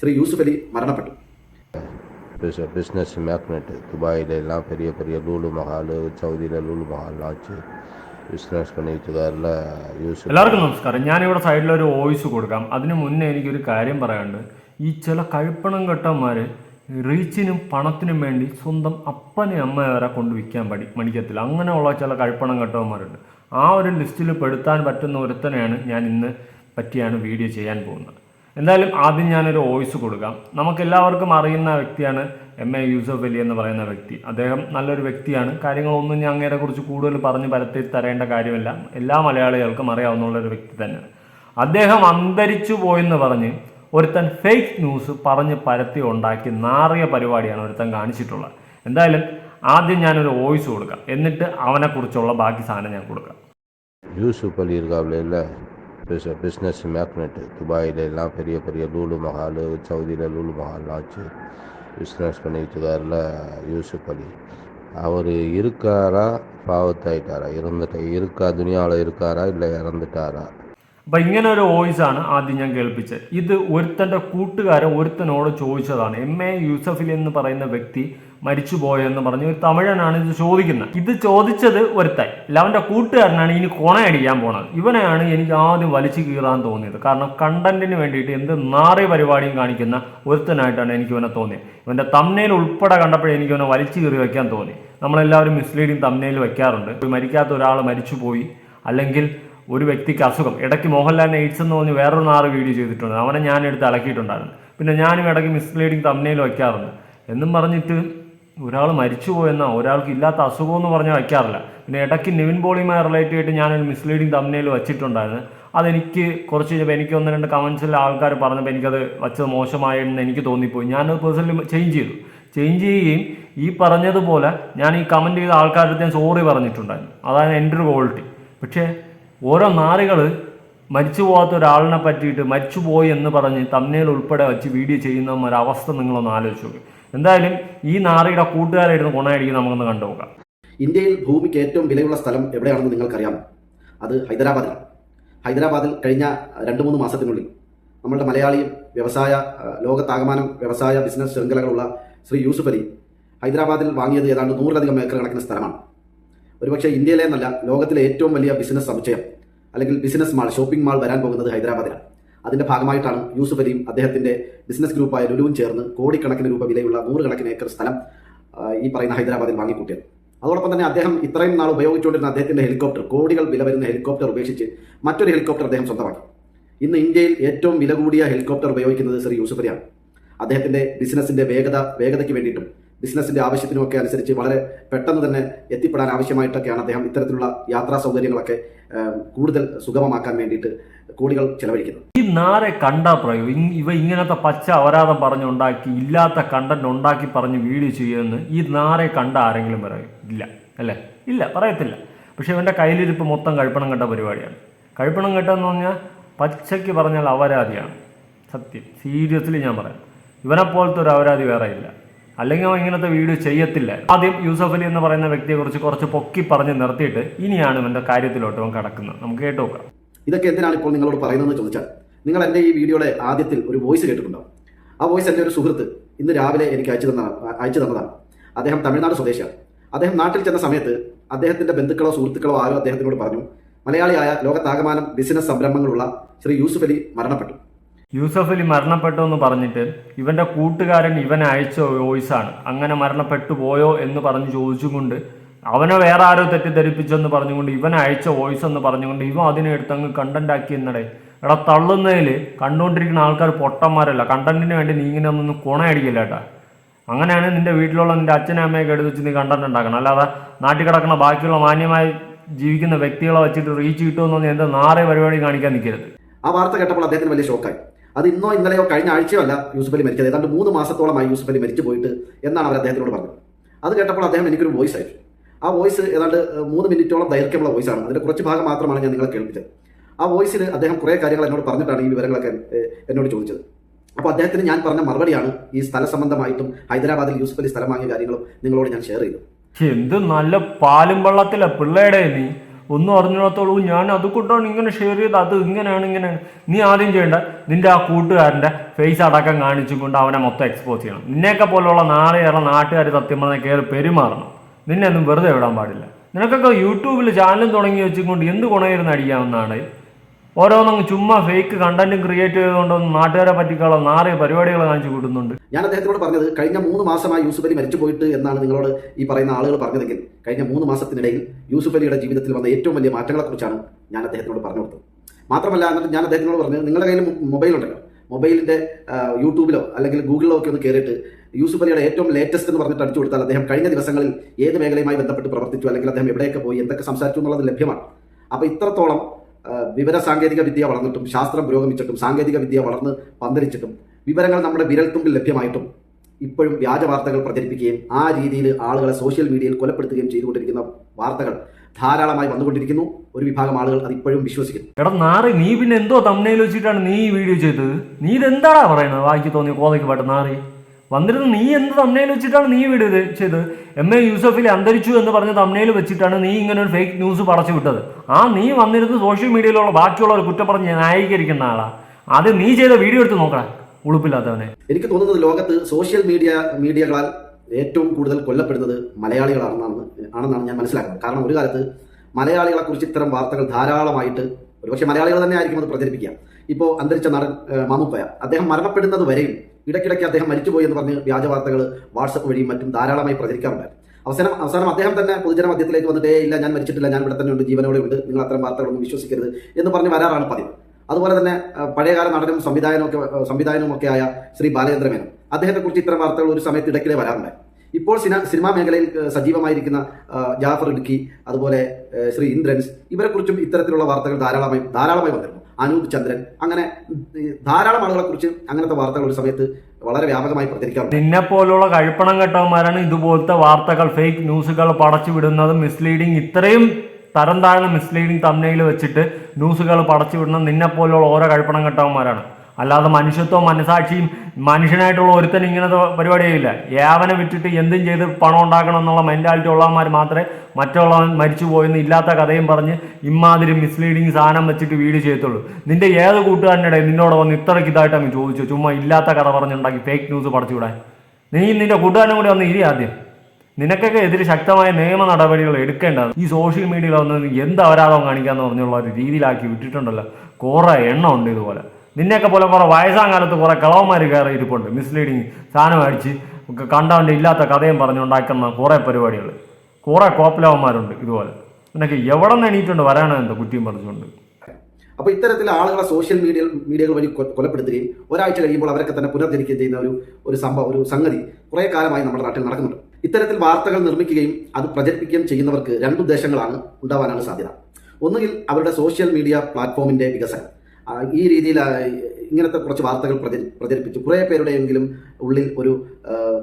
ശ്രീ യൂസുഫ് അലി മരണപ്പെട്ടു பிஸ்- business magnet துபாயில் எல்லாம் பெரிய பெரிய லூலு மஹால் சவுதியில் லூலு மஹால்லாம் வச்சு பிஸ்னஸ் பண்ணிட்டு இருக்காருல யூசுப் എല്ലാവർക്കും നമസ്കാരം ഞാനിവിടെ സൈഡിൽ ഒരു വോയിസ് കൊടുക്കാം അതിന് മുന്നേ എനിക്കൊരു കാര്യം പറയാനുണ്ട് ഈ ചില കഴിപ്പണം കെട്ടന്മാർ റീച്ചിനും പണത്തിനും വേണ്ടി സ്വന്തം അപ്പനെ അമ്മയെ വരെ കൊണ്ട് വിൽക്കാൻ പഠി മടിക്കത്തില്ല അങ്ങനെയുള്ള ചില കഴിപ്പണം കെട്ടവന്മാരുണ്ട് ആ ഒരു ലിസ്റ്റിൽ പെടുത്താൻ പറ്റുന്ന ഒരുത്തനെയാണ് ഞാൻ ഇന്ന് പറ്റിയാണ് വീഡിയോ ചെയ്യാൻ പോകുന്നത് എന്തായാലും ആദ്യം ഞാനൊരു വോയിസ് കൊടുക്കാം. നമുക്കെല്ലാവർക്കും അറിയുന്ന വ്യക്തിയാണ് എം എ യൂസഫ് അലി എന്ന് പറയുന്ന വ്യക്തി. അദ്ദേഹം നല്ലൊരു വ്യക്തിയാണ്. കാര്യങ്ങളൊന്നും ഞാൻ അങ്ങേരെ കുറിച്ച് കൂടുതൽ പറഞ്ഞ് പരത്തി തരേണ്ട കാര്യമല്ല. എല്ലാ മലയാളികൾക്കും അറിയാവുന്ന ഒരു വ്യക്തി തന്നെ അദ്ദേഹം അന്തരിച്ചു പോയെന്ന് പറഞ്ഞ് ഒരുത്തൻ ഫേക്ക് ന്യൂസ് പറഞ്ഞ് പരത്തി ഉണ്ടാക്കി നാറിയ പരിപാടിയാണ് ഒരുത്തൻ കാണിച്ചിട്ടുള്ളത്. എന്തായാലും ആദ്യം ഞാനൊരു വോയിസ് കൊടുക്കാം. എന്നിട്ട് അവനെക്കുറിച്ചുള്ള ബാക്കി സാധനം ഞാൻ കൊടുക്കാം. യൂസുഫ് അലി இருக்காப்புல இல்லை பிஸ் பிஸ்னஸ் மேக்னெட்டு துபாயில் எல்லாம் பெரிய பெரிய லூலு மஹால் சவுதியில் லூலு மஹால்லாம் வச்சு பிஸ்னஸ் பண்ணிட்டு இருக்காருல யூசுப் அலி அவர் இருக்காரா பாவத்தாயிட்டாரா இருந்துட்டு இருக்கா துனியாவில் இருக்காரா இல்லை இறந்துட்டாரா അപ്പം ഇങ്ങനെ ഒരു വോയിസ് ആണ് ആദ്യം ഞാൻ കേൾപ്പിച്ചത് ഇത് ഒരുത്തൻ്റെ കൂട്ടുകാരൻ ഒരുത്തനോട് ചോദിച്ചതാണ് എം എ യൂസഫിൽ എന്ന് പറയുന്ന വ്യക്തി മരിച്ചുപോയെന്ന് പറഞ്ഞു. ഒരു തമിഴനാണ് ഇത് ചോദിക്കുന്നത്. ഇത് ചോദിച്ചത് ഒരുത്തായി അല്ല അവന്റെ കൂട്ടുകാരനാണ് ഇനി കൊണയടിക്കാൻ പോണത്. ഇവനെയാണ് എനിക്ക് ആദ്യം വലിച്ചു കീറാൻ തോന്നിയത്. കാരണം കണ്ടന്റിന് വേണ്ടിയിട്ട് എന്ത് നാറി പരിപാടിയും കാണിക്കുന്ന ഒരുത്തനായിട്ടാണ് എനിക്ക് ഇവനെ തോന്നിയത്. ഇവന്റെ തമ്മനയിൽ ഉൾപ്പെടെ കണ്ടപ്പോഴേ എനിക്ക് ഇവനെ വലിച്ചു കീറി വെക്കാൻ തോന്നി. നമ്മളെല്ലാവരും മിസ്ലീഡിങ് തമ്മനയിൽ വെക്കാറുണ്ട്. ഒരു മരിക്കാത്ത ഒരാൾ മരിച്ചുപോയി. അല്ലെങ്കിൽ ഒരു വ്യക്തിക്ക് അസുഖം. ഇടയ്ക്ക് മോഹൻലാലിന് എയ്ഡ്സ് എന്ന് പറഞ്ഞ് വേറൊരു നാറ് വീഡിയോ ചെയ്തിട്ടുണ്ട്. അവനെ ഞാൻ എടുത്ത് അലക്കിയിട്ടുണ്ടായിരുന്നു. പിന്നെ ഞാനും ഇടയ്ക്ക് മിസ്ലീഡിങ് തമ്മനയിൽ വയ്ക്കാറുണ്ട് എന്നും പറഞ്ഞിട്ട് ഒരാൾ മരിച്ചു പോയെന്നോ ഒരാൾക്ക് ഇല്ലാത്ത അസുഖം എന്ന് പറഞ്ഞാൽ വയ്ക്കാറില്ല. പിന്നെ ഇടയ്ക്ക് നിവിൻ പോളിയുമായി റിലേറ്റ് ആയിട്ട് ഞാനൊരു മിസ്ലീഡിങ് തമ്മിൽ വെച്ചിട്ടുണ്ടായിരുന്നു. അതെനിക്ക് കുറച്ച് കഴിഞ്ഞപ്പോൾ എനിക്ക് ഒന്ന് രണ്ട് കമൻസിൽ ആൾക്കാർ പറഞ്ഞപ്പോൾ എനിക്കത് വച്ചത് മോശമായെന്ന് എനിക്ക് തോന്നിപ്പോയി. ഞാനത് പേഴ്സണലി ചേഞ്ച് ചെയ്തു. ചേഞ്ച് ചെയ്യുകയും ഈ പറഞ്ഞതുപോലെ ഞാൻ ഈ കമന്റ് ചെയ്ത ആൾക്കാരുടെ ഞാൻ സോറി പറഞ്ഞിട്ടുണ്ടായിരുന്നു. അതാണ് എന്റെ ഒരു ക്വാളിറ്റി പക്ഷേ ഓരോ നാറികൾ മരിച്ചു പോകാത്ത ഒരാളിനെ പറ്റിയിട്ട് മരിച്ചുപോയി എന്ന് പറഞ്ഞ് തമ്മിൽ ഉൾപ്പെടെ വെച്ച് വീഡിയോ ചെയ്യുന്ന ഒരവസ്ഥ നിങ്ങളൊന്ന് ആലോചിച്ചു നോക്ക്. എന്തായാലും ഈ നാറിയുടെ കൂട്ടുകാരായിരുന്നു ഗുണമായിരിക്കും നമുക്കൊന്ന് കണ്ടുപോകാം ഇന്ത്യയിൽ ഭൂമിക്ക് ഏറ്റവും വിലയുള്ള സ്ഥലം എവിടെയാണെന്ന് നിങ്ങൾക്കറിയാം. അത് ഹൈദരാബാദിലാണ് ഹൈദരാബാദിൽ കഴിഞ്ഞ രണ്ട് മൂന്ന് മാസത്തിനുള്ളിൽ നമ്മളുടെ മലയാളിയും വ്യവസായ ലോകത്താകമാനം വ്യവസായ ബിസിനസ് ശൃംഖലകളുള്ള ശ്രീ യൂസുഫ് അലി ഹൈദരാബാദിൽ വാങ്ങിയത് ഏതാണ്ട് നൂറിലധികം ഏക്കർ കണക്കിന് സ്ഥലമാണ്. ഒരുപക്ഷെ ഇന്ത്യയിലെ എന്നല്ല ലോകത്തിലെ ഏറ്റവും വലിയ ബിസിനസ് സമുച്ചയം. അല്ലെങ്കിൽ ബിസിനസ് മാൾ ഷോപ്പിംഗ് മാൾ വരാൻ പോകുന്നത് ഹൈദരാബാദിലാണ്. അതിന്റെ ഭാഗമായിട്ടാണ് യൂസുഫ് അലിയും അദ്ദേഹത്തിന്റെ ബിസിനസ് ഗ്രൂപ്പായ ലുലുവും ചേർന്ന് കോടിക്കണക്കിന് രൂപ വിലയുള്ള നൂറുകണക്കിന് ഏക്കർ സ്ഥലം ഈ പറയുന്ന ഹൈദരാബാദിൽ വാങ്ങിക്കൂട്ടിയത്. അതോടൊപ്പം തന്നെ അദ്ദേഹം ഇത്രയും നാൾ ഉപയോഗിച്ചുകൊണ്ടിരുന്ന അദ്ദേഹത്തിന്റെ ഹെലികോപ്റ്റർ കോടികൾ വില വരുന്ന ഹെലികോപ്റ്റർ ഉപേക്ഷിച്ച് മറ്റൊരു ഹെലികോപ്റ്റർ അദ്ദേഹം സ്വന്തമാക്കി. ഇന്ന് ഇന്ത്യയിൽ ഏറ്റവും വില കൂടിയ ഹെലികോപ്റ്റർ ഉപയോഗിക്കുന്നത് ശ്രീ യൂസുഫലിയാണ് അദ്ദേഹത്തിന്റെ ബിസിനസിന്റെ വേഗത വേഗതയ്ക്ക് വേണ്ടിയിട്ടും ബിസിനസിന്റെ ആവശ്യത്തിനുമൊക്കെ അനുസരിച്ച് വളരെ പെട്ടെന്ന് തന്നെ എത്തിപ്പെടാൻ ആവശ്യമായിട്ടൊക്കെയാണ് അദ്ദേഹം ഇത്തരത്തിലുള്ള യാത്രാ സൗകര്യങ്ങളൊക്കെ കൂടുതൽ സുഗമമാക്കാൻ വേണ്ടിയിട്ട് കോടികൾ ചെലവഴിക്കുന്നത്. ഈ നാരെ കണ്ട പറയൂ. ഇവ ഇങ്ങനത്തെ പച്ച അപരാധം പറഞ്ഞുണ്ടാക്കി ഇല്ലാത്ത കണ്ടന്റ് ഉണ്ടാക്കി പറഞ്ഞ് വീഡിയോ ചെയ്യുമെന്ന് ഈ നാരെ കണ്ട ആരെങ്കിലും പറയും. ഇല്ല അല്ലേ? ഇല്ല പറയത്തില്ല. പക്ഷെ ഇവന്റെ കയ്യിലിരിപ്പ് മൊത്തം കഴിപ്പണം കെട്ട പരിപാടിയാണ്. കഴിപ്പണം കെട്ടെന്ന് പറഞ്ഞാൽ പച്ചയ്ക്ക് പറഞ്ഞാൽ അപരാധിയാണ് സത്യം. സീരിയസ്ലി ഞാൻ പറയാം. ഇവനെ പോലത്തെ ഒരു അപരാധി വേറെ ഇല്ല. അല്ലെങ്കിൽ അവൻ ഇങ്ങനത്തെ വീഡിയോ ചെയ്യത്തില്ല. ആദ്യം യൂസഫ് അലി എന്ന് പറയുന്ന വ്യക്തിയെ കുറിച്ച് കുറച്ച് പൊക്കി പറഞ്ഞ് നിർത്തിയിട്ട് ഇനിയാണ് ഇവന്റെ കാര്യത്തിലോട്ട് അവൻ കിടക്കുന്നത്. നമുക്ക് കേട്ട് നോക്കാം. ഇതൊക്കെ എന്തിനാണ് ഇപ്പോൾ നിങ്ങളോട് പറയുന്നതെന്ന് ചോദിച്ചാൽ നിങ്ങൾ എന്റെ ഈ വീഡിയോയുടെ ആദ്യത്തിൽ ഒരു വോയിസ് കേട്ടിട്ടുണ്ടാവും ആ വോയിസ് എന്റെ ഒരു സുഹൃത്ത് ഇന്ന് രാവിലെ എനിക്ക് അയച്ചു തന്ന അയച്ചു തന്നതാണ്. അദ്ദേഹം തമിഴ്നാട് സ്വദേശിയാണ്. അദ്ദേഹം നാട്ടിൽ ചെന്ന സമയത്ത് അദ്ദേഹത്തിന്റെ ബന്ധുക്കളോ സുഹൃത്തുക്കളോ ആരോ അദ്ദേഹത്തിനോട് പറഞ്ഞു മലയാളിയായ ലോകത്താകമാനം ബിസിനസ് സംരംഭങ്ങളുള്ള ശ്രീ യൂസുഫ് അലി മരണപ്പെട്ടു. യൂസഫ് അലി മരണപ്പെട്ടു എന്ന് പറഞ്ഞിട്ട് ഇവന്റെ കൂട്ടുകാരൻ ഇവനെ അയച്ച വോയിസാണ് അങ്ങനെ മരണപ്പെട്ടു പോയോ എന്ന് പറഞ്ഞ് ചോദിച്ചുകൊണ്ട് അവനെ വേറെ ആരോ തെറ്റിദ്ധരിപ്പിച്ചെന്ന് പറഞ്ഞുകൊണ്ട് ഇവനെ അയച്ച വോയിസ് എന്ന് പറഞ്ഞുകൊണ്ട് ഇവൻ അതിനെ എടുത്തങ്ങ് കണ്ടന്റ് ആക്കി എന്നടേ. എടാ തള്ളുന്നതിൽ കണ്ടുകൊണ്ടിരിക്കുന്ന ആൾക്കാർ പൊട്ടന്മാരല്ല. കണ്ടന്റിന് വേണ്ടി നീ ഇങ്ങനെ ഒന്നും കുണയടിക്കില്ല കേട്ടാ. അങ്ങനെയാണ് നിന്റെ വീട്ടിലുള്ള നിന്റെ അച്ഛനും അമ്മയൊക്കെ എടുത്ത് വെച്ച് നീ കണ്ടന്റ് ഉണ്ടാക്കണം. അല്ലാതെ നാട്ടിൽ കിടക്കുന്ന ബാക്കിയുള്ള മാന്യമായി ജീവിക്കുന്ന വ്യക്തികളെ വെച്ചിട്ട് റീച്ച് കിട്ടുമെന്ന് പറഞ്ഞാൽ എന്താ നാറേ പരിപാടി കാണിക്കാൻ നിൽക്കരുത്. ആ വാർത്ത കേട്ടപ്പോൾ അദ്ദേഹത്തിന് വലിയ ഷോക്കായി അത് ഇന്നോ ഇന്നലെയോ കഴിഞ്ഞ ആഴ്ചയോ അല്ല യൂസുഫ് മരിച്ചത്. ഏതാണ്ട് മൂന്ന് മാസത്തോളമായി യൂസുഫ് അലി മരിച്ചു പോയിട്ട് എന്നാണ് അവർ അദ്ദേഹത്തിനോട് പറഞ്ഞത്. അത് കേട്ടപ്പോൾ അദ്ദേഹം എനിക്കൊരു വോയിസ് അയച്ചു. ആ വോയിസ് ഏതാണ്ട് മൂന്ന് മിനിറ്റോളം ദൈർഘ്യമുള്ള വോയിസാണ് ആണ്. അതിന്റെ കുറച്ച് ഭാഗം മാത്രമാണ് ഞാൻ നിങ്ങളെ കേൾപ്പിച്ചത്. ആ വോയിസിൽ അദ്ദേഹം കുറേ കാര്യങ്ങൾ എന്നോട് പറഞ്ഞിട്ടാണ് ഈ വിവരങ്ങളൊക്കെ എന്നോട് ചോദിച്ചത്. അപ്പോൾ അദ്ദേഹത്തിന് ഞാൻ പറഞ്ഞ മറുപടിയാണ് ഈ സ്ഥല സംബന്ധമായിട്ടും ഹൈദരാബാദിൽ യൂസുഫ് അലി സ്ഥലം വാങ്ങിയ കാര്യങ്ങളും നിങ്ങളോട് ഞാൻ ഷെയർ ചെയ്തു. എന്ത് നല്ല പാലും വെള്ളത്തിലെ പിള്ളേടെ നീ. ഒന്നും അറിഞ്ഞിടത്തോളൂ ഞാൻ അത് അതുകൊണ്ടാണ് ഇങ്ങനെ ഷെയർ ചെയ്ത് അത് ഇങ്ങനെയാണ് ഇങ്ങനെയാണ്. നീ ആദ്യം ചെയ്യേണ്ട നിന്റെ ആ കൂട്ടുകാരന്റെ ഫേസ് അടക്കം കാണിച്ചുകൊണ്ട് അവനെ മൊത്തം എക്സ്പോസ് ചെയ്യണം. നിന്നെയൊക്കെ പോലുള്ള നാളെയുള്ള നാട്ടുകാർ സത്യം കയറി പെരുമാറണം. നിന്നെ ഒന്നും വെറുതെ വിടാൻ പാടില്ല. നിനക്കൊക്കെ യൂട്യൂബിൽ ചാനലും തുടങ്ങി വെച്ചുകൊണ്ട് എന്ത് ഗുണമായിരുന്നു അടിക്കാവുന്നതാണ്? ഓരോന്നങ്ങ് ചുമ്മാ ഫേക്ക് കണ്ടന്റും ക്രിയേറ്റ് ചെയ്തുകൊണ്ട് നാട്ടുകാരെ പറ്റിക്കാനുള്ള നാറിയ പരിപാടികൾ കാണിച്ചു കൂട്ടുന്നുണ്ട്. ഞാൻ അദ്ദേഹത്തോട് പറഞ്ഞത് കഴിഞ്ഞ മൂന്ന് മാസമായി യൂസുഫ് അലി മരിച്ചു പോയിട്ട് എന്നാണ് നിങ്ങളോട് ഈ പറയുന്ന ആളുകൾ പറഞ്ഞതെങ്കിൽ കഴിഞ്ഞ മൂന്ന് മാസത്തിനിടയിൽ യൂസുഫ് അലിയുടെ ജീവിതത്തിൽ വന്ന ഏറ്റവും വലിയ മാറ്റങ്ങളെക്കുറിച്ചാണ് ഞാൻ അദ്ദേഹത്തോട് പറഞ്ഞു കൊടുത്തത്. മാത്രമല്ല എന്നിട്ട് ഞാൻ അദ്ദേഹത്തിനോട് പറഞ്ഞത് നിങ്ങളുടെ കയ്യിൽ മൊബൈൽ ഉണ്ടല്ലോ. മൊബൈലിന്റെ യൂട്യൂബിലോ അല്ലെങ്കിൽ ഗൂഗിളിലോ ഒക്കെ ഒന്ന് കയറിയിട്ട് യൂസുഫ് അലിയുടെ ഏറ്റവും ലേറ്റസ്റ്റ് എന്ന് പറഞ്ഞിട്ട് അടിച്ചു കൊടുത്താൽ അദ്ദേഹം കഴിഞ്ഞ ദിവസങ്ങളിൽ ഏത് മേഖലയുമായി ബന്ധപ്പെട്ട് പ്രവർത്തിച്ചു അല്ലെങ്കിൽ അദ്ദേഹം എവിടെയൊക്കെ പോയി എന്തൊക്കെ സംസാരിച്ചു എന്നുള്ളത് ലഭ്യമാണ്. അപ്പോൾ ഇത്രത്തോളം വിവര സാങ്കേതിക വിദ്യ വളർന്നിട്ടും ശാസ്ത്രം പുരോഗമിച്ചിട്ടും സാങ്കേതിക വിദ്യ വളർന്ന് പന്തരിച്ചിട്ടും വിവരങ്ങൾ നമ്മുടെ വിരൽത്തുമ്പിൽ ലഭ്യമായിട്ടും ഇപ്പോഴും വ്യാജ വാർത്തകൾ പ്രചരിപ്പിക്കുകയും ആ രീതിയിൽ ആളുകളെ സോഷ്യൽ മീഡിയയിൽ കൊലപ്പെടുത്തുകയും ചെയ്തുകൊണ്ടിരിക്കുന്ന വാർത്തകൾ ധാരാളമായി വന്നുകൊണ്ടിരിക്കുന്നു. ഒരു വിഭാഗം ആളുകൾ അത് ഇപ്പോഴും വിശ്വസിക്കുന്നു. എടാ നാറി നീ പിന്നെ എന്തോ തമ്മനയിൽ വെച്ചിട്ടാണ് നീ ഈ വീഡിയോ ചെയ്തത്? നീ ഇതെന്താടാ പറയുന്നത്? വായിക്ക് തോന്നി കോതയ്ക്ക് പാട്ട് നാറി. വന്നിരുന്ന് നീ എന്ത് തമ്മനയിൽ വെച്ചിട്ടാണ് നീ ഇത് ചെയ്തത്? എം എ യൂസഫിൽ അന്തരിച്ചു എന്ന് പറഞ്ഞ തമ്മനയിൽ വെച്ചിട്ടാണ് നീ ഇങ്ങനെ ഒരു ഫേക്ക് ന്യൂസ് പറച്ചു വിട്ടത്. ആ നീ വന്നിരുന്ന് സോഷ്യൽ മീഡിയയിലുള്ള ബാക്കിയുള്ളവർ കുറ്റം പറഞ്ഞ് ന്യായീകരിക്കുന്ന ആളാ. അത് നീ ചെയ്ത വീഡിയോ എടുത്ത് നോക്കണം ഉളുപ്പില്ലാത്തവനെ. എനിക്ക് തോന്നുന്നത് ലോകത്ത് സോഷ്യൽ മീഡിയ മീഡിയകളാൽ ഏറ്റവും കൂടുതൽ കൊല്ലപ്പെടുന്നത് മലയാളികളാണെന്നാണ് ആണെന്നാണ് ഞാൻ മനസ്സിലാക്കുന്നത്. കാരണം ഒരു കാലത്ത് മലയാളികളെ കുറിച്ച് ഇത്തരം വാർത്തകൾ ധാരാളമായിട്ട് ഒരുപക്ഷെ മലയാളികൾ തന്നെ ആയിരിക്കും അത് പ്രചരിപ്പിക്കുക. ഇപ്പോൾ അന്തരിച്ച നടൻ മാമുപ്പയ അദ്ദേഹം മരണപ്പെടുന്നത് വരെയും ഇടയ്ക്കിടയ്ക്ക് അദ്ദേഹം മരിച്ചുപോയി എന്ന് പറഞ്ഞ് വ്യാജ വാർത്തകൾ വാട്സപ്പ് വഴിയും മറ്റും ധാരാളമായി പ്രചരിക്കാറുണ്ടായിരുന്നു അവസാനം അവസാനം അദ്ദേഹം തന്നെ പൊതുജന മധ്യത്തിലേക്ക് വന്നിട്ട് ഇല്ല ഞാൻ മരിച്ചിട്ടില്ല ഞാൻ ഇവിടെ തന്നെ ഉണ്ട് ജീവനോടെ ഉണ്ട് നിങ്ങൾ അത്തരം വാർത്തകളൊന്നും വിശ്വസിക്കരുത് എന്ന് പറഞ്ഞ് വരാറാണ് പതിവ്. അതുപോലെ തന്നെ പഴയകാല നടനും സംവിധായകനും ഒക്കെ സംവിധായകനും ഒക്കെ ആയ ശ്രീ ബാലചന്ദ്ര അദ്ദേഹത്തെക്കുറിച്ച് അദ്ദേഹത്തെ കുറിച്ച് ഇത്തരം വാർത്തകൾ ഒരു സമയത്ത് ഇടയ്ക്കിടെ വരാറുണ്ട്. ഇപ്പോൾ സിന സിനിമാ മേഖലയിൽ സജീവമായിരിക്കുന്ന ജാഫർ ഇടുക്കി അതുപോലെ ശ്രീ ഇന്ദ്രൻസ് ഇവരെക്കുറിച്ചും ഇത്തരത്തിലുള്ള വാർത്തകൾ ധാരാളമായി ധാരാളമായി വന്നിരുന്നു. അനൂപ് ചന്ദ്രൻ. അങ്ങനെ ധാരാളം ആളുകളെ കുറിച്ച് അങ്ങനത്തെ വാർത്തകൾ ഒരു സമയത്ത് വളരെ വ്യാപകമായി പ്രചരിക്കാറുണ്ട്. നിന്നെ പോലുള്ള കഴിപ്പണം കെട്ടവന്മാരാണ് ഇതുപോലത്തെ വാർത്തകൾ ഫേക്ക് ന്യൂസുകൾ പടച്ചു വിടുന്നതും മിസ്ലീഡിങ് ഇത്രയും തരം താഴ്ന്ന മിസ്ലീഡിങ് തമ്മനയിൽ വെച്ചിട്ട് ന്യൂസുകൾ പടച്ചു വിടുന്ന നിന്നെ പോലുള്ള ഓരോ കഴിപ്പണം കെട്ടവന്മാരാണ്. അല്ലാതെ മനുഷ്യത്വം മനസാക്ഷിയും മനുഷ്യനായിട്ടുള്ള ഒരുത്തൻ ഇങ്ങനത്തെ പരിപാടിയില്ല യാവനെ വിറ്റിട്ട് എന്തും ചെയ്ത് പണം ഉണ്ടാക്കണം എന്നുള്ള മെന്റാലിറ്റി ഉള്ളവന്മാർ മാത്രമേ മറ്റുള്ളവൻ മരിച്ചു പോയെന്ന് ഇല്ലാത്ത കഥയും പറഞ്ഞ് ഇമാതിരി മിസ്ലീഡിങ് സാധനം വെച്ചിട്ട് വീട് ചെയ്യത്തുള്ളൂ. നിന്റെ ഏത് കൂട്ടുകാരന്റെ നിന്നോട് വന്ന് ഇത്രയ്ക്ക് ഇതായിട്ട് അങ്ങ് ചോദിച്ചു? ചുമ്മാ ഇല്ലാത്ത കഥ പറഞ്ഞുണ്ടാക്കി ഫേക്ക് ന്യൂസ് പടച്ചുവിടാൻ. നീ നിന്റെ കൂട്ടുകാരനും കൂടി വന്ന് ഇരി ആദ്യം. നിനക്കൊക്കെ എതിരെ ശക്തമായ നിയമ നടപടികൾ എടുക്കേണ്ടത് ഈ സോഷ്യൽ മീഡിയയിൽ വന്ന് എന്ത് അപരാധം കാണിക്കാന്ന് പറഞ്ഞുള്ള ഒരു രീതിയിലാക്കി വിട്ടിട്ടുണ്ടല്ലോ. കുറേ എണ്ണം ഉണ്ട് ഇതുപോലെ. നിന്നെയൊക്കെ പോലെ കുറേ വയസ്സാം കാലത്ത് കുറേ കളവന്മാർ കയറി ഇരിപ്പുണ്ട്. മിസ്ലീഡിങ് സാധനം അടിച്ച് കണ്ടവന്റെ ഇല്ലാത്ത കഥയും പറഞ്ഞുണ്ടാക്കുന്ന കുറേ പരിപാടികൾ കുറേ കോപ്പലവന്മാരുണ്ട് ഇതുപോലെ. നിനക്ക് എവിടെ നിന്ന് എണീറ്റുണ്ട് എന്താ കുറ്റിയും പറിച്ചുകൊണ്ട് അപ്പോൾ ഇത്തരത്തിൽ ആളുകളെ സോഷ്യൽ മീഡിയ മീഡിയകൾ വഴി കൊലപ്പെടുത്തുകയും ഒരാഴ്ച കഴിയുമ്പോൾ അവരൊക്കെ തന്നെ പുനർജനിക്കുകയും ചെയ്യുന്ന ഒരു ഒരു സംഭവം ഒരു സംഗതി കുറേ കാലമായി നമ്മുടെ നാട്ടിൽ നടക്കുന്നുണ്ട്. ഇത്തരത്തിൽ വാർത്തകൾ നിർമ്മിക്കുകയും അത് പ്രചരിപ്പിക്കുകയും ചെയ്യുന്നവർക്ക് രണ്ട് ഉദ്ദേശങ്ങളാണ് ഉണ്ടാവാനാണ് സാധ്യത. ഒന്നുകിൽ അവരുടെ സോഷ്യൽ മീഡിയ പ്ലാറ്റ്ഫോമിന്റെ വികസനം. ഈ രീതിയിൽ ഇങ്ങനത്തെ കുറച്ച് വാർത്തകൾ പ്രചരി പ്രചരിപ്പിച്ചു. കുറേ പേരുടെയെങ്കിലും ഉള്ളിൽ ഒരു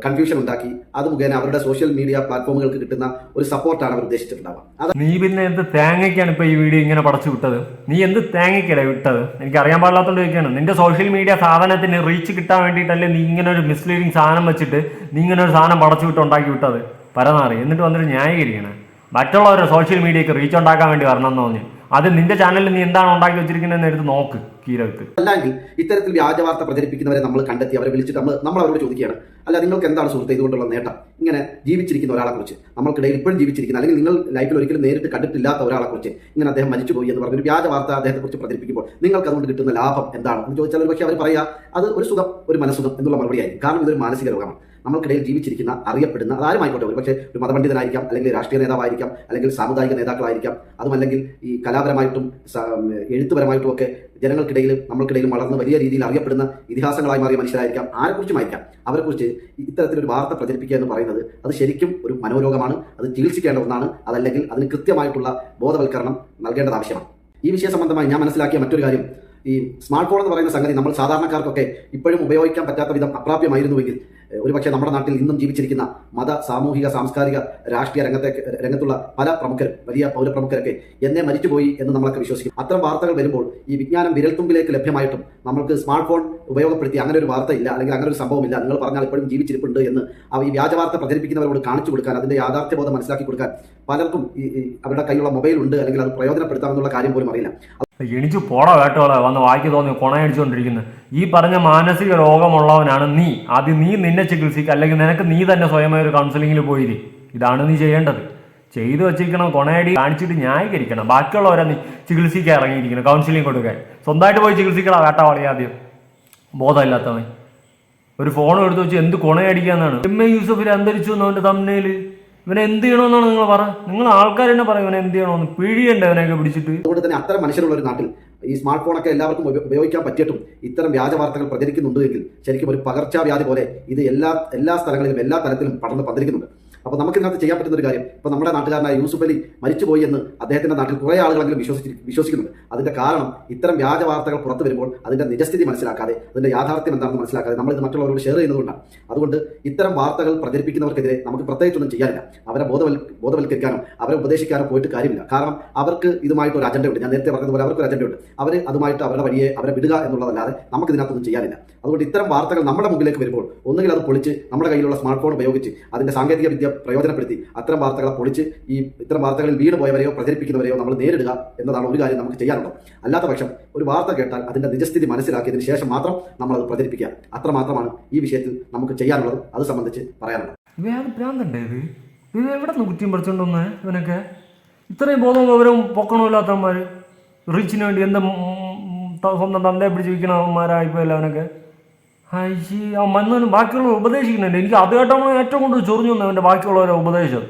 കൺഫ്യൂഷൻ ഉണ്ടാക്കി. അത് മുഖേന അവരുടെ സോഷ്യൽ മീഡിയ പ്ലാറ്റ്ഫോമുകൾക്ക് കിട്ടുന്ന ഒരു സപ്പോർട്ടാണ് അവർ ഉദ്ദേശിച്ചിട്ടുണ്ടാവുക. നീ പിന്നെ എന്ത് തേങ്ങയ്ക്കാണ് ഇപ്പൊ ഈ വീഡിയോ ഇങ്ങനെ പടച്ചു വിട്ടത്? നീ എന്ത് തേങ്ങയ്ക്കടേ വിട്ടത്? എനിക്ക് അറിയാൻ പാടില്ലാത്തോണ്ട് ചോദിക്കാണ്. നിന്റെ സോഷ്യൽ മീഡിയ സാധനത്തിന് റീച്ച് കിട്ടാൻ വേണ്ടിയിട്ടല്ലേ നീ ഇങ്ങനെ ഒരു മിസ്ലീഡിങ് സാധനം വെച്ചിട്ട് നീ ഇങ്ങനെ ഒരു സാധനം പടച്ചു വിട്ട് ഉണ്ടാക്കി വിട്ടത്? പരനാറി. എന്നിട്ട് വന്നിട്ട് ന്യായീകരിക്കണേ. മറ്റുള്ളവരുടെ സോഷ്യൽ മീഡിയക്ക് റീച്ച് ഉണ്ടാക്കാൻ വേണ്ടി വരണം എന്ന് പറഞ്ഞു. അത് നിന്റെ ചാനലിൽ നീ എന്താണ് ഉണ്ടാക്കി വെച്ചിരിക്കുന്നതെന്ന് എടുത്ത് നോക്ക് കീരക്ക് അല്ലെങ്കിൽ ഇത്തരത്തിൽ വ്യാജ വാർത്ത പ്രചരിപ്പിക്കുന്നവരെ നമ്മൾ കണ്ടെത്തി അവരെ വിളിച്ചിട്ട് നമ്മൾ നമ്മൾ അവരോട് ചോദിക്കുകയാണ്. അല്ല നിങ്ങൾക്ക് എന്താണ് സുഹൃത്തെ ഇതുകൊണ്ടുള്ള നേട്ടം? ഇങ്ങനെ ജീവിച്ചിരിക്കുന്ന ഒരാളെ കുറിച്ച് നമ്മൾക്കിടയിൽ ഇപ്പോഴും ജീവിച്ചിരിക്കുന്ന അല്ലെങ്കിൽ നിങ്ങൾ ലൈഫിൽ ഒരിക്കലും നേരിട്ട് കണ്ടിട്ടില്ലാത്ത ഒരാളെ കുറിച്ച് ഇങ്ങനെ അദ്ദേഹം മരിച്ചുപോയി എന്ന് പറഞ്ഞ ഒരു വ്യാജ വാർത്ത അദ്ദേഹത്തെ കുറിച്ച് പ്രചരിപ്പിക്കുമ്പോൾ നിങ്ങൾക്ക് അതുകൊണ്ട് കിട്ടുന്ന ലാഭം എന്താണ്? എന്ന് ചോദിച്ചാൽ പക്ഷേ അവർ പറയുക അത് ഒരു സുഖം ഒരു മനസ്സുഖം എന്നുള്ള മറുപടിയായി കാരണം ഇതൊരു മാനസിക രോഗമാണ്. നമ്മൾക്കിടയിൽ ജീവിച്ചിരിക്കുന്ന അറിയപ്പെടുന്ന അതാരുമായിക്കോട്ടെ ഒരു പക്ഷേ ഒരു മതപണ്ഡിതനായിരിക്കാം അല്ലെങ്കിൽ രാഷ്ട്രീയ നേതാവായിരിക്കാം അല്ലെങ്കിൽ സാമുദായിക നേതാക്കളായിരിക്കാം അതുമല്ലെങ്കിൽ ഈ കലാപരമായിട്ടും എഴുത്തുപരമായിട്ടും ഒക്കെ ജനങ്ങൾക്കിടയിൽ നമ്മൾക്കിടയിൽ വളർന്ന് വലിയ രീതിയിൽ അറിയപ്പെടുന്ന ഇതിഹാസങ്ങളായി മാറിയ മനുഷ്യരായിരിക്കാം ആരെക്കുറിച്ചുമായിരിക്കാം. അവരെക്കുറിച്ച് ഇത്തരത്തിലൊരു വാർത്ത പ്രചരിപ്പിക്കുക എന്ന് പറയുന്നത് അത് ശരിക്കും ഒരു മനോരോഗമാണ് അത് ചികിത്സിക്കേണ്ട ഒന്നാണ് അതല്ലെങ്കിൽ അതിന് കൃത്യമായിട്ടുള്ള ബോധവൽക്കരണം നൽകേണ്ടത് ആവശ്യമാണ്. ഈ വിഷയ സംബന്ധമായി ഞാൻ മനസ്സിലാക്കിയ മറ്റൊരു കാര്യം ഈ സ്മാർട്ട് ഫോൺ എന്ന് പറയുന്ന സംഗതി നമ്മൾ സാധാരണക്കാർക്കൊക്കെ ഇപ്പോഴും ഉപയോഗിക്കാൻ പറ്റാത്ത വിധം അപ്രാപ്യമായിരുന്നുവെങ്കിൽ ഒരുപക്ഷെ നമ്മുടെ നാട്ടിൽ ഇന്നും ജീവിച്ചിരിക്കുന്ന മത സാമൂഹിക സാംസ്കാരിക രാഷ്ട്രീയ രംഗത്തെ രംഗത്തുള്ള പല പ്രമുഖരും വലിയ പൗരപ്രമുഖരൊക്കെ എന്നെ മരിച്ചുപോയി എന്ന് നമ്മളൊക്കെ വിശ്വസിക്കും അത്തരം വാർത്തകൾ വരുമ്പോൾ ഈ വിജ്ഞാനം വിരൽത്തുമ്പിലേക്ക് ലഭ്യമായിട്ടും നമ്മൾക്ക് സ്മാർട്ട് ഫോൺ ഉപയോഗപ്പെടുത്തി അങ്ങനെ ഒരു വാർത്ത ഇല്ല അല്ലെങ്കിൽ അങ്ങനെ ഒരു സംഭവമില്ല നിങ്ങൾ പറഞ്ഞാൽ ഇപ്പോഴും ജീവിച്ചിരിപ്പുണ്ട് എന്ന് ഈ വ്യാജ വാർത്ത പ്രചരിപ്പിക്കുന്നവരോട് കാണിച്ചു കൊടുക്കാൻ അതിന്റെ യാഥാർത്ഥ്യബോധം മനസ്സിലാക്കി കൊടുക്കാൻ പലർക്കും ഈ അവരുടെ കയ്യിലുള്ള മൊബൈൽ ഉണ്ട് അല്ലെങ്കിൽ അത് പ്രയോജനപ്പെടുത്താമെന്നുള്ള കാര്യം പോലും അറിയില്ല. എണിച്ചു പോടാ കേട്ടോളെ വന്ന് വായിക്ക് തോന്നി കൊണയടിച്ചുകൊണ്ടിരിക്കുന്നത് ഈ പറഞ്ഞ മാനസിക രോഗമുള്ളവനാണ് നീ. ആദ്യം നീ നിന്നെ ചികിത്സിക്കുക അല്ലെങ്കിൽ നിനക്ക് നീ തന്നെ സ്വയമായ ഒരു കൗൺസിലിങ്ങിൽ പോയിരി. ഇതാണ് നീ ചെയ്യേണ്ടത്. ചെയ്തു വെച്ചിരിക്കണം കൊണയടി കാണിച്ചിട്ട് ന്യായീകരിക്കണം. ബാക്കിയുള്ളവരെ നീ ചികിത്സിക്കാൻ ഇറങ്ങിയിരിക്കണം കൗൺസിലിംഗ് കൊടുക്കാൻ. സ്വന്തമായിട്ട് പോയി ചികിത്സിക്കണം വേട്ടവാളി ആദ്യം. ബോധമില്ലാത്തവൻ. ഒരു ഫോൺ എടുത്ത് വെച്ച് എന്ത് കൊണയടിക്കാന്നാണ്. എം എ യൂസഫിൽ അന്തരിച്ചു എന്നവന്റെ തമ്മനയിൽ ഇവനെ എന്ത് ചെയ്യണമെന്നാണ് നിങ്ങൾ പറ നിങ്ങൾ ആൾക്കാർ തന്നെ പറയും ഇവനെ എന്ത് ചെയ്യണമെന്ന്. പിഴിയണ്ട അവനെയൊക്കെ പിടിച്ചിട്ട്. അതുകൊണ്ട് തന്നെ അത്തരം മനുഷ്യരുള്ള ഒരു നാട്ടിൽ ഈ സ്മാർട്ട് ഫോണൊക്കെ എല്ലാവർക്കും ഉപയോഗിക്കാൻ പറ്റിയിട്ടും ഇത്തരം വ്യാജ വാർത്തകൾ പ്രചരിക്കുന്നുണ്ട് എങ്കിൽ ശരിക്കും ഒരു പകർച്ചവ്യാധി പോലെ ഇത് എല്ലാ എല്ലാ സ്ഥലങ്ങളിലും എല്ലാ തലത്തിലും പടർന്ന് പന്തിരിക്കുന്നുണ്ട് അപ്പോൾ നമുക്ക് ഇതിനകത്ത് ചെയ്യാൻ പറ്റുന്ന ഒരു കാര്യം ഇപ്പോൾ നമ്മുടെ നാട്ടുകാരനായ യൂസുഫ് അലി മരിച്ചുപോയി എന്ന് അദ്ദേഹത്തിന്റെ നാട്ടിൽ കുറേ ആളുകളെങ്കിലും വിശ്വസിച്ച് വിശ്വസിക്കുന്നുണ്ട്. അതിന്റെ കാരണം ഇത്തരം വ്യാജ വാർത്തകൾ പുറത്തു വരുമ്പോൾ അതിന്റെ നിജസ്ഥിതി മനസ്സിലാക്കാതെ അതിന്റെ യാഥാർത്ഥ്യം എന്താണെന്ന് മനസ്സിലാക്കാതെ നമ്മൾ ഇത് മറ്റുള്ളവരോട് ഷെയർ ചെയ്യുന്നതുകൊണ്ടാണ്. അതുകൊണ്ട് ഇത്തരം വാർത്തകൾ പ്രചരിപ്പിക്കുന്നവർക്കെതിരെ നമുക്ക് പ്രത്യേകിച്ചൊന്നും ചെയ്യാനില്ല. അവരെ ബോധവൽ ബോധവൽക്കരിക്കാനോ അവരെ ഉപദേശിക്കാനോ പോയിട്ട് കാര്യമില്ല. കാരണം അവർക്ക് ഇതുമായിട്ട് ഒരു അജണ്ടയുണ്ട് ഞാൻ നേരത്തെ പറഞ്ഞതുപോലെ അവർക്ക് ഒരു അജണ്ടയുണ്ട് അവർ അതുമായിട്ട് അവരുടെ വഴിയെ അവരെ വിടുക എന്നുള്ളതല്ലാതെ നമുക്ക് ഇതിനകത്തൊന്നും ചെയ്യാനില്ല. അതുകൊണ്ട് ഇത്തരം വാർത്തകൾ നമ്മുടെ മുമ്പിലേക്ക് വരുമ്പോൾ ഒന്നുകിൽ അത് പൊളിച്ച് നമ്മുടെ കയ്യിലുള്ള സ്മാർട്ട് ഫോൺ ഉപയോഗിച്ച് അതിന്റെ സാങ്കേതിക വിദ്യ പ്രയോജനപ്പെടുത്തി അത്തരം വാർത്തകളെ പൊളിച്ച് ഈ ഇത്തരം വാർത്തകളിൽ വീണ് പോയവരെയോ പ്രചരിപ്പിക്കുന്നവരെയോ നമ്മൾ നേരിടുക എന്നതാണ് ഒരു കാര്യം നമുക്ക് ചെയ്യാനുള്ളത്. അല്ലാത്ത പക്ഷം ഒരു വാർത്ത കേട്ടാൽ അതിന്റെ നിജസ്ഥിതി മനസ്സിലാക്കിയതിന് ശേഷം മാത്രം നമ്മൾ അത് പ്രചരിപ്പിക്കുക. അത്രമാത്രമാണ് ഈ വിഷയത്തിൽ നമുക്ക് ചെയ്യാനുള്ളത്. അത് സംബന്ധിച്ച് പറയാനുള്ളത്. ഇവയാത് ഭ്രാന്തണ്ടേ ഇത്? ഇത് എവിടെ ഇവനൊക്കെ? ഇത്രയും ബോധവും വിവരവും പൊക്കണമില്ലാത്തവന്മാർ റിച്ചിന് വേണ്ടി എന്താ സ്വന്തം തന്നെ പിടിച്ച് അവനൊക്കെ. അയ്യേ അവൻ വന്നവനും ബാക്കിയുള്ളവർ ഉപദേശിക്കുന്നുണ്ട് എനിക്ക് അത് കേട്ടാണ് ഏറ്റവും കൂടുതൽ ചൊറിഞ്ഞു വന്നു അവന്റെ ബാക്കിയുള്ളവരെ ഉപദേശം.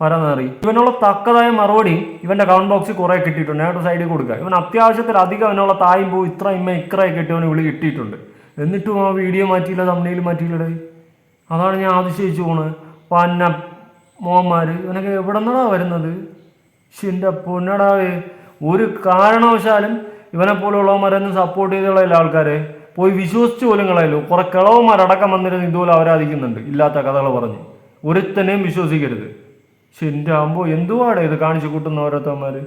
പരന്നറി. ഇവനുള്ള തക്കതായ മറുപടി ഇവന്റെ കമന്റ് ബോക്സിൽ കുറെ കിട്ടിയിട്ടുണ്ട്. ഞാൻ സൈഡിൽ കൊടുക്കുക ഇവൻ അത്യാവശ്യത്തിൽ അധികം അവനുള്ള തായും പോ ഇത്ര ഇമ്മ ഇത്രയൊക്കെ കിട്ടിയവന് വിളി കിട്ടിയിട്ടുണ്ട്. എന്നിട്ടും ആ വീഡിയോ മാറ്റിയില്ല തമ്മിൽ മാറ്റിയില്ലടേ അതാണ് ഞാൻ അതിശയിച്ചു പോണത്. പന്ന മോന്മാർ ഇവനൊക്കെ എവിടെ നിന്നാണ് വരുന്നത് എന്റെ പൊന്നടാവേ. ഒരു കാരണവശാലും ഇവനെ പോലുള്ളവന്മാരൊന്നും സപ്പോർട്ട് ചെയ്തുള്ള ആൾക്കാരെ. പോയി വിശ്വസിച്ച് പോലും കളയല്ലോ. കുറെ കിളവന്മാരടക്കം വന്നിരുന്ന് ഇതുപോലെ ആരാധിക്കുന്നുണ്ട്. ഇല്ലാത്ത കഥകൾ പറഞ്ഞ്. ഒരുത്തനെയും വിശ്വസിക്കരുത്. ശരി ആകുമ്പോൾ എന്തുവാടെ ഇത് കാണിച്ചു കൂട്ടുന്ന ഓരോരുത്തന്മാർ